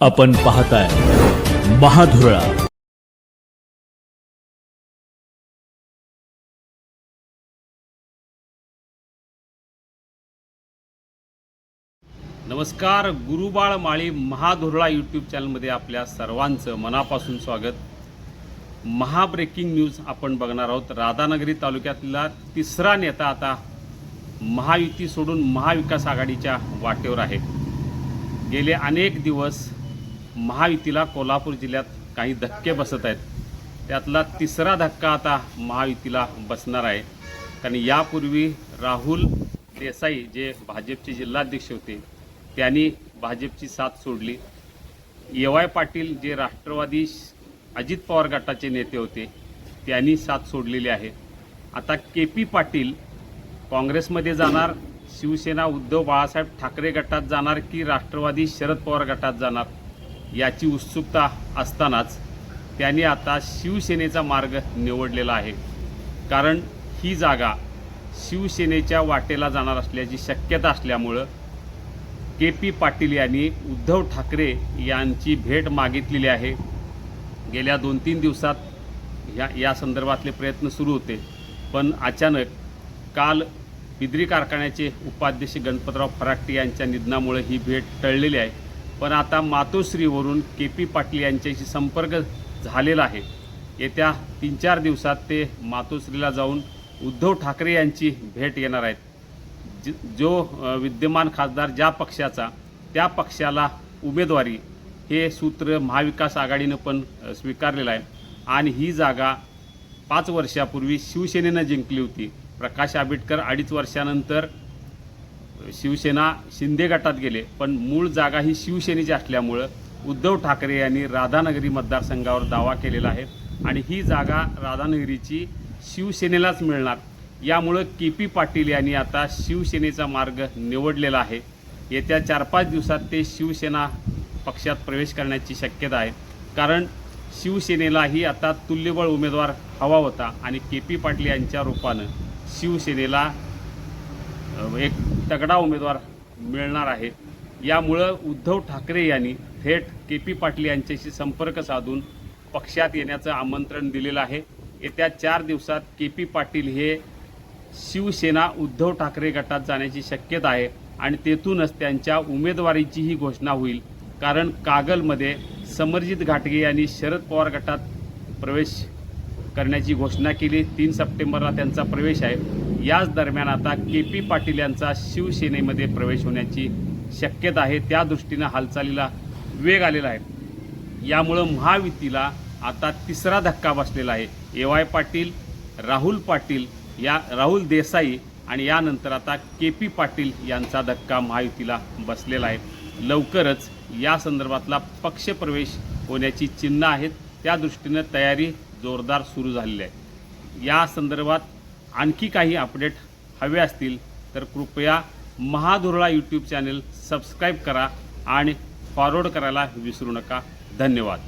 आपण पाहताय महाधुरळा. नमस्कार गुरुबाळ माळी महाधुरळा यूट्यूब चॅनलमध्ये आपल्या सर्वांचं मनापासून स्वागत. महाब्रेकिंग न्यूज आपण बघणार आहोत. राधानगरी तालुक्यातला तिसरा नेता आता महायुती सोडून महाविकास आघाडीच्या वाटेवर आहे. गेले अनेक दिवस महायुतीला कोल्हापूर जिल्ह्यात काही धक्के बसत आहेत. त्यातला तिसरा धक्का आता महायुतीला बसणार आहे. कारण यापूर्वी राहुल देसाई जे भाजपचे जिल्हाध्यक्ष होते त्यांनी भाजपची साथ सोडली. ए वाय पाटील जे राष्ट्रवादी श- अजित पवार गटाचे नेते होते त्यांनी साथ सोडलेली आहे. आता के पी पाटील काँग्रेसमध्ये जाणार शिवसेना उद्धव बाळासाहेब ठाकरे गटात जाणार की राष्ट्रवादी शरद पवार गटात जाणार? याची उत्सुकता असतानाच त्यांनी आता शिवसेनेचा मार्ग निवडलेला आहे. कारण ही जागा शिवसेनेच्या वाटेला जाणार असल्याची शक्यता असल्यामुळं के पी पाटील यांनी उद्धव ठाकरे यांची भेट मागितलेली आहे. गेल्या दोन तीन दिवसात या या संदर्भातले प्रयत्न सुरू होते. पण अचानक काल बिद्री कारखान्याचे उपाध्यक्ष गणपतराव फराटे यांच्या निधनामुळे ही भेट टळलेली आहे. पण आता मातोश्रीवरून के पी पाटील यांच्याशी संपर्क झालेला आहे. येत्या तीन चार दिवसात ते मातोश्रीला जाऊन उद्धव ठाकरे यांची भेट येणार आहेत. ज- जो विद्यमान खासदार ज्या पक्षाचा त्या पक्षाला उमेदवारी हे सूत्र महाविकास आघाडीनं पण स्वीकारलेलं आहे. आणि ही जागा पाच वर्षापूर्वी शिवसेनेनं जिंकली होती. प्रकाश आंबेडकर अडीच वर्षानंतर शिवसेना शिंदे गटात गेले पण मूळ जागा ही शिवसेनेची असल्यामुळं उद्धव ठाकरे यांनी राधानगरी मतदारसंघावर दावा केलेला आहे आणि ही जागा राधानगरीची शिवसेनेलाच मिळणार. यामुळं के पी पाटील यांनी आता शिवसेनेचा मार्ग निवडलेला आहे. येत्या चार पाच दिवसात ते शिवसेना पक्षात प्रवेश करण्याची शक्यता आहे. कारण शिवसेनेलाही आता तुल्यबळ उमेदवार हवा होता आणि के पी पाटील यांच्या रूपानं शिवसेनेला एक तगडा उमेदवार मिळणार आहे. यामुळं उद्धव ठाकरे यांनी थेट के पी पाटील यांच्याशी संपर्क साधून पक्षात येण्याचं आमंत्रण दिलेलं आहे. येत्या चार दिवसात के पी पाटील हे शिवसेना उद्धव ठाकरे गटात जाण्याची शक्यता आहे आणि तेथूनच त्यांच्या उमेदवारीचीही घोषणा होईल. कारण कागलमध्ये समरजित घाटगे यांनी शरद पवार गटात प्रवेश करण्याची घोषणा केली. तीन सप्टेंबरला त्यांचा प्रवेश आहे. याच दरम्यान आता के पी पाटील यांचा शिवसेनेमध्ये प्रवेश होण्याची शक्यता आहे. त्या दृष्टीनं हालचालीला वेग आलेला आहे. यामुळं महायुतीला आता तिसरा धक्का बसलेला आहे. ए वाय पाटील राहुल पाटील या राहुल देसाई आणि यानंतर आता के पी पाटील यांचा धक्का महायुतीला बसलेला आहे. लवकरच या संदर्भातला पक्षप्रवेश होण्याची चिन्ह आहेत. त्या दृष्टीनं तयारी जोरदार सुरू झालेली आहे. या संदर्भात आणखी काही अपडेट हवे असतील तर कृपया महाधुरळा यूट्यूब चॅनेल सबस्क्राईब करा आणि फॉरवर्ड करायला विसरू नका. धन्यवाद.